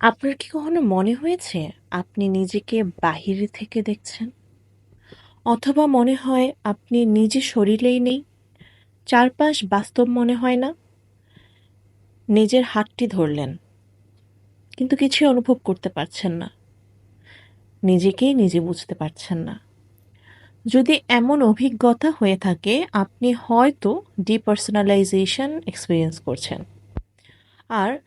আপনার কি কখনো মনে হয়েছে আপনি নিজেকে বাহিরে থেকে দেখছেন? অথবা মনে হয় আপনি নিজে শরীরেই নেই? চারপাশ বাস্তব মনে হয় না? নিজের হাতটি ধরলেন, কিন্তু কিছুই অনুভব করতে পারছেন না। নিজেকেই নিজে বুঝতে পারছেন না। যদি এমন অভিজ্ঞতা হয়ে থাকে আপনি হয়তো ডিপার্সোনালাইজেশন এক্সপিরিয়েন্স করছেন। আর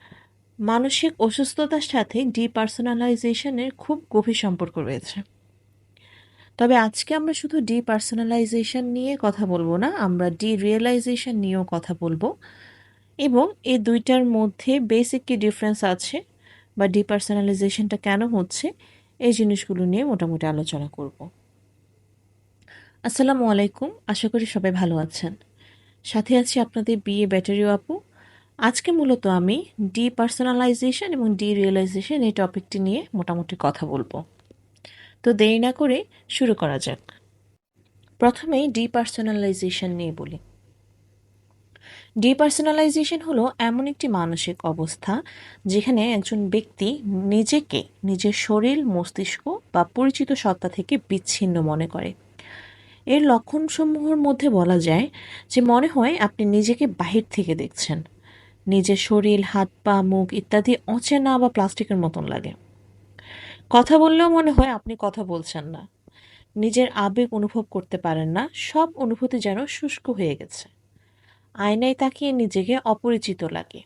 মানসিক অসুস্থতার সাথে ডিপার্সোনালাইজেশনের খুব গভীর সম্পর্ক রয়েছে। তবে আজকে আমরা শুধু ডিপার্সোনালাইজেশন নিয়ে কথা বলব না, আমরা ডি রিয়েলাইজেশন নিয়েও কথা বলব। এবং এই দুইটার মধ্যে বেসিক কি ডিফারেন্স আছে বা ডিপার্সোনালাইজেশনটা কেন হচ্ছে, এই জিনিসগুলো নিয়ে মোটামুটি আলোচনা করব। আসসালামু আলাইকুম, আশা করি সবাই ভালো আছেন। সাথে আছি আপনাদের বিয়ে ব্যাটারিও আপু আজকে মূলত আমি ডিপার্সোনালাইজেশন এবং ডি রিয়েলাইজেশন এই টপিকটি নিয়ে মোটামুটি কথা বলব। তো দেরি না করে শুরু করা যাক। প্রথমেই ডিপার্সোনালাইজেশন নিয়ে বলি। ডি ডিপার্সোনালাইজেশন হলো এমন একটি মানসিক অবস্থা যেখানে একজন ব্যক্তি নিজেকে নিজের শরীর, মস্তিষ্ক বা পরিচিত সত্তা থেকে বিচ্ছিন্ন মনে করে। এর লক্ষণসমূহের মধ্যে বলা যায় যে মনে হয় আপনি নিজেকে বাহির থেকে দেখছেন। নিজের শরীর, হাত পা, মুখ ইত্যাদি অচেনা বা প্লাস্টিকের মতন লাগে। কথা বললেও মনে হয় আপনি কথা বলছেন না। নিজের আবেগ অনুভব করতে পারেন না, সব অনুভূতি যেন শুষ্ক হয়ে গেছে। আয়নায় তাকিয়ে নিজেকে অপরিচিত লাগে।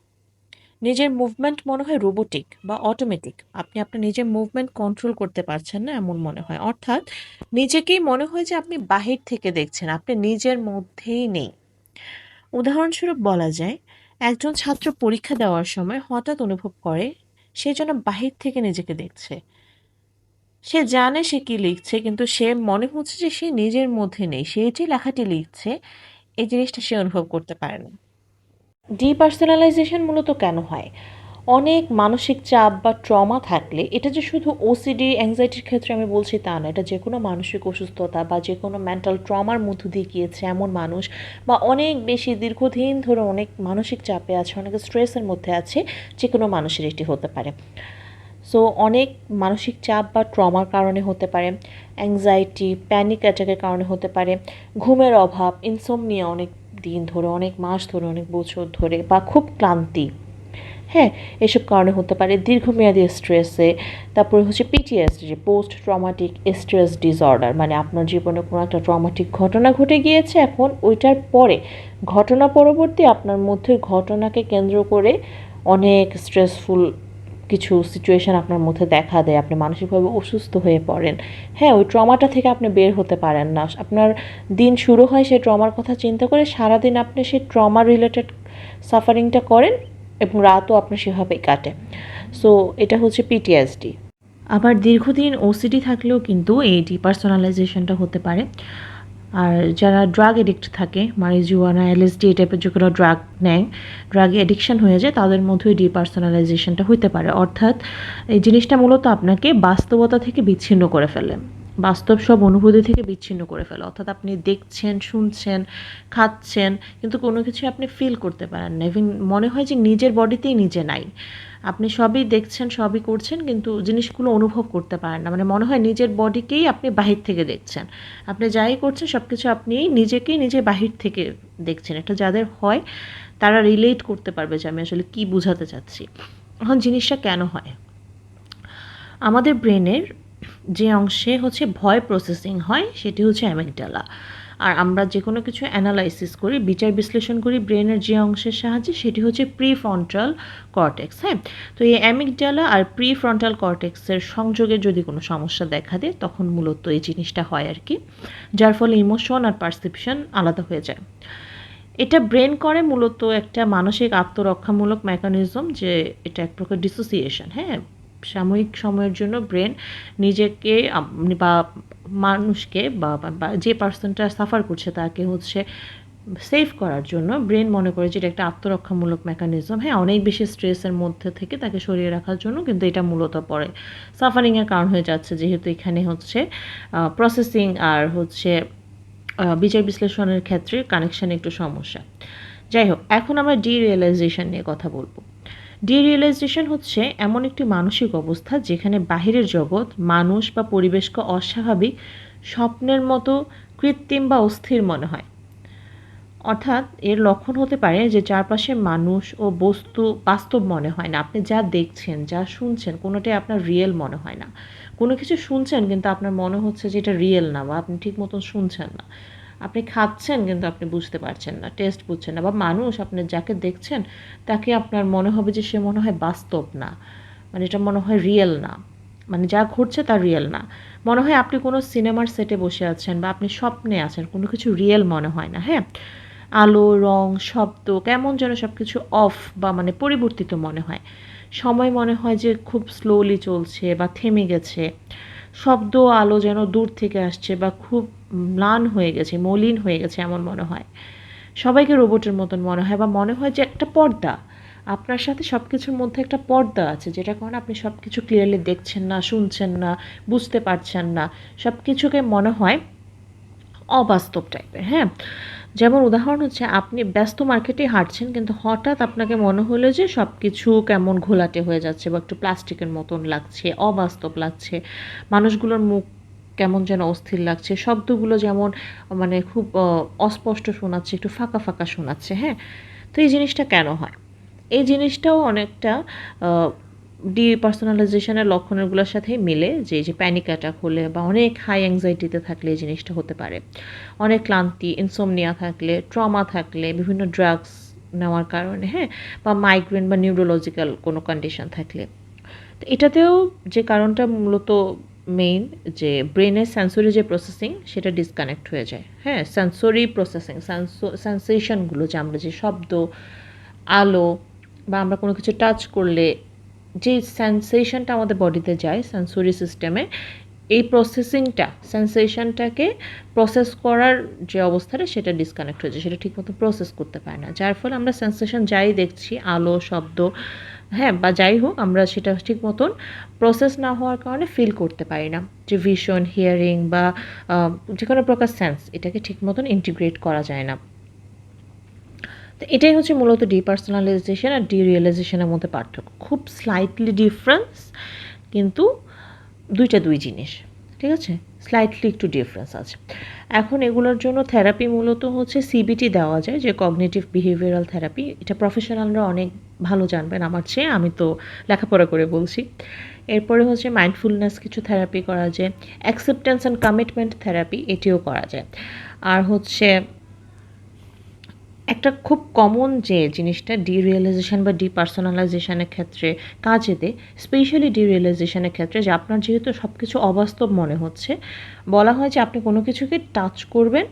নিজের মুভমেন্ট মনে হয় রোবোটিক বা অটোমেটিক। আপনি আপনার নিজের মুভমেন্ট কন্ট্রোল করতে পারছেন না এমন মনে হয়। অর্থাৎ নিজেকেই মনে হয় যে আপনি বাহির থেকে দেখছেন, আপনি নিজের মধ্যেই নেই। উদাহরণস্বরূপ বলা যায় একজন ছাত্র পরীক্ষা দেওয়ার সময় হঠাৎ অনুভব করে সে যেন বাহির থেকে নিজেকে দেখছে। সে জানে সে কি লিখছে, কিন্তু সে মনে হচ্ছে যে সে নিজের মধ্যে নেই। সে যে লেখাটি লিখছে, এই জিনিসটা সে অনুভব করতে পারে না। ডিপার্সোনালাইজেশন মূলত কেন হয়? অনেক মানসিক চাপ বা ট্রমা থাকলে এটা যে শুধু ওসিডি অ্যাংজাইটির ক্ষেত্রে আমি বলছি তা না এটা যে কোনো মানসিক অসুস্থতা বা যে কোনো মেন্টাল ট্রমার মধ্য দিয়ে গিয়েছে এমন মানুষ বা অনেক বেশি দীর্ঘদিন ধরে অনেক মানসিক চাপে আছে, অনেক স্ট্রেসের মধ্যে আছে, যে কোনো মানুষের এটি হতে পারে। সো অনেক মানসিক চাপ বা ট্রমার কারণে হতে পারে অ্যাংজাইটি প্যানিক অ্যাটাকের কারণে হতে পারে, ঘুমের অভাব ইনসোমনিয়া অনেক দিন ধরে, অনেক মাস ধরে, অনেক বছর ধরে বা খুব ক্লান্তি। হ্যাঁ এসব কারণে হতে পারে দীর্ঘমেয়াদী স্ট্রেসে। তারপরে হচ্ছে পিটিএসডি যে পোস্ট ট্রমাটিক স্ট্রেস ডিসঅর্ডার মানে আপনার জীবনে কোনো একটা ট্রমাটিক ঘটনা ঘটে গিয়েছে, এখন ওইটার পরে, ঘটনা পরবর্তী আপনার মধ্যে ঘটনাকে কেন্দ্র করে অনেক স্ট্রেসফুল কিছু সিচুয়েশান আপনার মধ্যে দেখা দেয়, আপনি মানসিকভাবে অসুস্থ হয়ে পড়েন। হ্যাঁ ওই ট্রমাটা থেকে আপনি বের হতে পারেন না। আপনার দিন শুরু হয় সেই ট্রমার কথা চিন্তা করে সারাদিন আপনি সেই ট্রমা রিলেটেড সাফারিংটা করেন এবং রাতও আপনার সেভাবেই কাটে। সো এটা হচ্ছে পিটিএসডি আবার দীর্ঘদিন ওসিডি থাকলেও কিন্তু এই ডিপার্সোনালাইজেশনটা হতে পারে। আর যারা ড্রাগ এডিক্ট থাকে মারিজুয়ানা এলএসডি এই টাইপের যে কোনো ড্রাগ নেয় ড্রাগ এডিকশন হয়ে যায়, তাদের মধ্যেই ডিপার্সোনালাইজেশনটা হতে পারে। অর্থাৎ এই জিনিসটা মূলত আপনাকে বাস্তবতা থেকে বিচ্ছিন্ন করে ফেলে। বাস্তব সব অনুভূতি থেকে বিচ্ছিন্ন করে ফেলে। অর্থাৎ আপনি দেখছেন, শুনছেন, খাচ্ছেন, কিন্তু কোনো কিছু আপনি ফিল করতে পারেন না। ইভিন মনে হয় যে নিজের বডিতেই নিজে নাই। আপনি সবই দেখছেন, সবই করছেন, কিন্তু জিনিসগুলো অনুভব করতে পারেন না। মানে মনে হয় নিজের বডিকেই আপনি বাহির থেকে দেখছেন। আপনি যাই করছেন সব কিছু আপনি নিজেকেই নিজে বাহির থেকে দেখছেন। এটা যাদের হয়, তারা রিলেট করতে পারবে যে আমি আসলে কি বোঝাতে চাচ্ছি। এখন জিনিসটা কেন হয়? আমাদের ব্রেনের যে অংশে হচ্ছে ভয় প্রসেসিং হয়, সেটি হচ্ছে অ্যামেগডালা আর আমরা যে কোনো কিছু অ্যানালাইসিস করি, বিচার বিশ্লেষণ করি ব্রেনের যে অংশের সাহায্যে, সেটি হচ্ছে প্রি ফ্রন্টাল কর্টেক্স হ্যাঁ? তো এই অ্যামিকডালা আর প্রি ফ্রন্টাল কর্টেক্সের সংযোগে যদি কোনো সমস্যা দেখা দেয়, তখন মূলত এই জিনিসটা হয় আর কি, যার ফলে ইমোশন আর পারসেপশন আলাদা হয়ে যায়। এটা ব্রেন করে মূলত একটা মানসিক আত্মরক্ষামূলক মেকানিজম যে এটা এক প্রকার ডিসোসিয়েশন হ্যাঁ? সাময়িক সময়ের জন্য ব্রেন নিজেকে বা মানুষকে বা যে পার্সনটা সাফার করছে তাকে হচ্ছে সেভ করার জন্য ব্রেন মনে করে যে এটা একটা আত্মরক্ষামূলক মেকানিজম হ্যাঁ অনেক বেশি স্ট্রেসের মধ্যে থেকে তাকে সরিয়ে রাখার জন্য কিন্তু এটা মূলত পড়ে। সাফারিংয়ের কারণ হয়ে যাচ্ছে যেহেতু এখানে হচ্ছে প্রসেসিং আর হচ্ছে বিচার বিশ্লেষণের ক্ষেত্রে কানেকশান একটু সমস্যা। যাই হোক, এখন আমরা ডি রিয়েলাইজেশন নিয়ে কথা বলব। ডিরিয়েলাইজেশন হচ্ছে এমন একটি মানসিক অবস্থা যেখানে বাহিরের জগৎ, মানুষ বা পরিবেশকে অস্বাভাবিক, স্বপ্নের মতো কৃত্রিম বা অস্থির মনে হয়। অর্থাৎ এর লক্ষণ হতে পারে যে চারপাশে মানুষ ও বস্তু বাস্তব মনে হয় না। আপনি যা দেখছেন, যা শুনছেন, কোনোটাই আপনার রিয়েল মনে হয় না। কোনো কিছু শুনছেন কিন্তু আপনার মনে হচ্ছে যে এটা রিয়েল না বা আপনি ঠিক মতন শুনছেন না। আপনি খাচ্ছেন কিন্তু আপনি বুঝতে পারছেন না টেস্ট বুঝছেন না বা মানুষ আপনি যাকে দেখছেন তাকে আপনার মনে হবে যে সে মনে হয় বাস্তব না মানে এটা মনে হয় রিয়েল না মানে যা ঘটছে তা রিয়েল না। মনে হয় আপনি কোনো সিনেমার সেটে বসে আছেন বা আপনি স্বপ্নে আছেন, কোনো কিছু রিয়েল মনে হয় না হ্যাঁ? আলো, রং, শব্দ, কেমন যেন সব কিছু অফ বা মানে পরিবর্তিত মনে হয়। সময় মনে হয় যে খুব স্লোলি চলছে বা থেমে গেছে, শব্দ, আলো যেন দূর থেকে আসছে বা খুব ম্লান হয়ে গেছে, মলিন হয়ে গেছে এমন মনে হয়। সবাইকে রোবটের মতন মনে হয় বা মনে হয় যে একটা পর্দা। আপনার সাথে সব কিছুর মধ্যে একটা পর্দা আছে, যেটা কারণে আপনি সব কিছু ক্লিয়ারলি দেখছেন না, শুনছেন না, বুঝতে পারছেন না। সব কিছুকে মনে হয় অবাস্তব টাইপের হ্যাঁ? যেমন উদাহরণ হচ্ছে, আপনি ব্যস্ত মার্কেটে হাঁটছেন, কিন্তু হঠাৎ আপনাকে মনে হলো যে সব কিছু কেমন ঘোলাটে হয়ে যাচ্ছে বা একটু প্লাস্টিকের মতন লাগছে, অবাস্তব লাগছে। মানুষগুলোর মুখ কেমন যেন অস্থির লাগছে। শব্দগুলো যেমন মানে খুব অস্পষ্ট শোনাচ্ছে, একটু ফাঁকা ফাঁকা শোনাচ্ছে হ্যাঁ? তো এই জিনিসটা কেন হয়? এই জিনিসটাও অনেকটা ডিপার্সোনালাইজেশনের লক্ষণগুলোর সাথেই মিলে যে যে প্যানিক অ্যাটাক হলে বা অনেক হাই অ্যাংজাইটিতে থাকলে এই জিনিসটা হতে পারে। অনেক ক্লান্তি ইনসোমনিয়া থাকলে ট্রমা থাকলে, বিভিন্ন ড্রাগস নেওয়ার কারণে হ্যাঁ? বা মাইগ্রেন বা নিউরোলজিক্যাল কোনো কন্ডিশন থাকলে। তো এটাতেও যে কারণটা মূলত মেইন যে ব্রেনের সেন্সরি যে প্রসেসিং সেটা ডিসকানেক্ট হয়ে যায়। হ্যাঁ সেন্সরি প্রসেসিং সেন্সেশনগুলো যে আমরা যে শব্দ, আলো বা আমরা কোনো কিছু টাচ করলে, যে সেন্সেশনটা আমাদের বডিতে যায় সেন্সরি সিস্টেমে এই প্রসেসিংটা সেন্সেশনটাকে প্রসেস করার যে অবস্থাটা, সেটা ডিসকানেক্ট হয়েছে সেটা ঠিকমতো প্রসেস করতে পারে না। যার ফলে আমরা সেন্সেশন যাই দেখছি, আলো, শব্দ হ্যাঁ বা যাই হোক, আমরা সেটা ঠিক মতন প্রসেস না হওয়ার কারণে ফিল করতে পারি না। যে ভিশন হিয়ারিং বা যে কোনো প্রকার সেন্স এটাকে ঠিক মতন ইন্টিগ্রেট করা যায় না। তো এটাই হচ্ছে মূলত ডিপার্সোনালাইজেশন আর ডিরিয়েলাইজেশনের মধ্যে পার্থক্য। খুব স্লাইটলি ডিফারেন্স কিন্তু দুইটা দুই জিনিস, ঠিক আছে? স্লাইটলি একটু ডিফারেন্স আছে। এখন এগুলোর জন্য থেরাপি মূলত হচ্ছে সিবিটি দেওয়া যায়, যে কগনেটিভ বিহেভিয়ারাল থেরাপি এটা প্রফেশনালরা অনেক ভালো জানবেন আমার চেয়ে, আমি তো লেখাপড়া করে বলছি। এরপরে হচ্ছে মাইন্ডফুলনেস কিছু থেরাপি করা যায় অ্যাকসেপ্টেন্স অ্যান্ড কমিটমেন্ট থেরাপি এটিও করা যায়। আর হচ্ছে একটা খুব কমন যে জিনিসটা ডিরিয়েলাইজেশন বা ডিপার্সোনালাইজেশনের ক্ষেত্রে কাজে দেয় স্পেশালি ডিরিয়েলাইজেশনের ক্ষেত্রে যে আপনার যেহেতু সব কিছু অবাস্তব মনে হচ্ছে, বলা হয় যে আপনি কোনো কিছুকে টাচ করবেন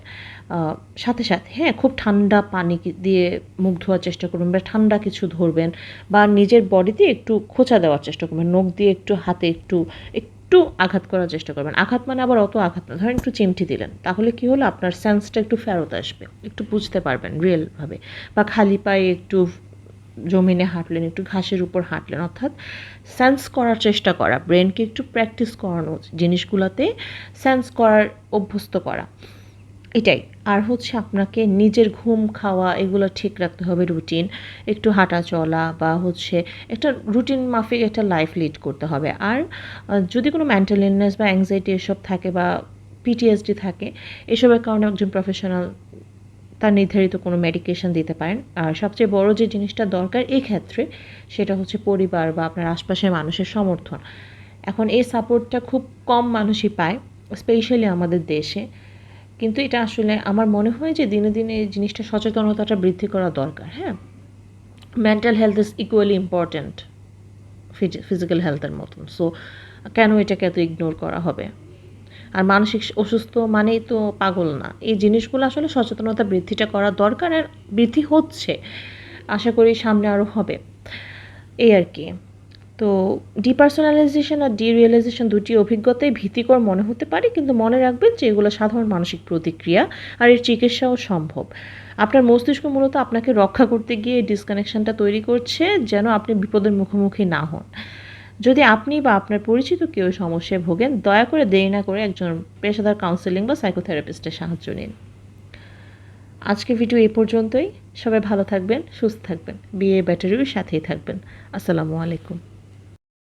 সাথে সাথে হ্যাঁ খুব ঠান্ডা পানি দিয়ে মুখ ধোয়ার চেষ্টা করবেন বা ঠান্ডা কিছু ধরবেন বা নিজের বডিতে একটু খোঁচা দেওয়ার চেষ্টা করবেন, নখ দিয়ে একটু, হাতে একটু একটু আঘাত করার চেষ্টা করবেন। আঘাত মানে আবার অত আঘাত না। ধরেন একটু চিমটি দিলেন, তাহলে কি হলো? আপনার সেন্সটা একটু ফেরত আসবে। একটু বুঝতে পারবেন রিয়েলভাবে বা খালি পায়ে একটু জমিনে হাঁটলেন, একটু ঘাসের উপর হাঁটলেন, অর্থাৎ সেন্স করার চেষ্টা করা। ব্রেনকে একটু প্র্যাকটিস করানো, জিনিসগুলোতে সেন্স করার অভ্যস্ত করা। এটাই। আর হচ্ছে আপনাকে নিজের ঘুম খাওয়া এগুলো ঠিক রাখতে হবে রুটিন একটু হাঁটা চলা বা হচ্ছে একটা রুটিন মাফিক একটা লাইফ লিড করতে হবে। আর যদি কোনো মেন্টাল ইলনেস বা অ্যাংজাইটি এসব থাকে বা পিটিএসডি থাকে, এসবের কারণে একজন প্রফেশনাল তার নির্ধারিত কোনো মেডিকেশন দিতে পারেন। আর সবচেয়ে বড় যে জিনিসটা দরকার এই ক্ষেত্রে, সেটা হচ্ছে পরিবার বা আপনার আশপাশের মানুষের সমর্থন। এখন এই সাপোর্টটা খুব কম মানুষই পায় স্পেশালি আমাদের দেশে। কিন্তু এটা আসলে আমার মনে হয় যে দিনে দিনে এই জিনিসটা সচেতনতাটা বৃদ্ধি করা দরকার হ্যাঁ? Mental health is equally important physical হেলথের মতন। সো কেন এটাকে এত ইগনোর করা হবে? আর মানসিক অসুস্থ মানেই তো পাগল না। এই জিনিসগুলো আসলে সচেতনতা বৃদ্ধিটা করা দরকার আর বৃদ্ধি হচ্ছে। আশা করি সামনে আরও হবে। এই আর কি। তো ডিপার্সোনালাইজেশন আর ডিরিয়েলাইজেশন দুটি অভিজ্ঞতাই ভীতিকর মনে হতে পারে, কিন্তু মনে রাখবেন যে এগুলো সাধারণ মানসিক প্রতিক্রিয়া আর এর চিকিৎসাও সম্ভব। আপনার মস্তিষ্ক মূলত আপনাকে রক্ষা করতে গিয়ে এই ডিসকানেকশনটা তৈরি করছে, যেন আপনি বিপদের মুখোমুখি না হন। যদি আপনি বা আপনার পরিচিত কেউ সমস্যায় ভোগেন, দয়া করে দেরি না করে একজন পেশাদার কাউন্সেলিং বা সাইকোথেরাপিস্টের সাহায্য নিন। আজকে ভিডিও এই পর্যন্তই। সবাই ভালো থাকবেন, সুস্থ থাকবেন, বিয়ে, ব্যাটারির সাথেই থাকবেন। আসসালামু আলাইকুম।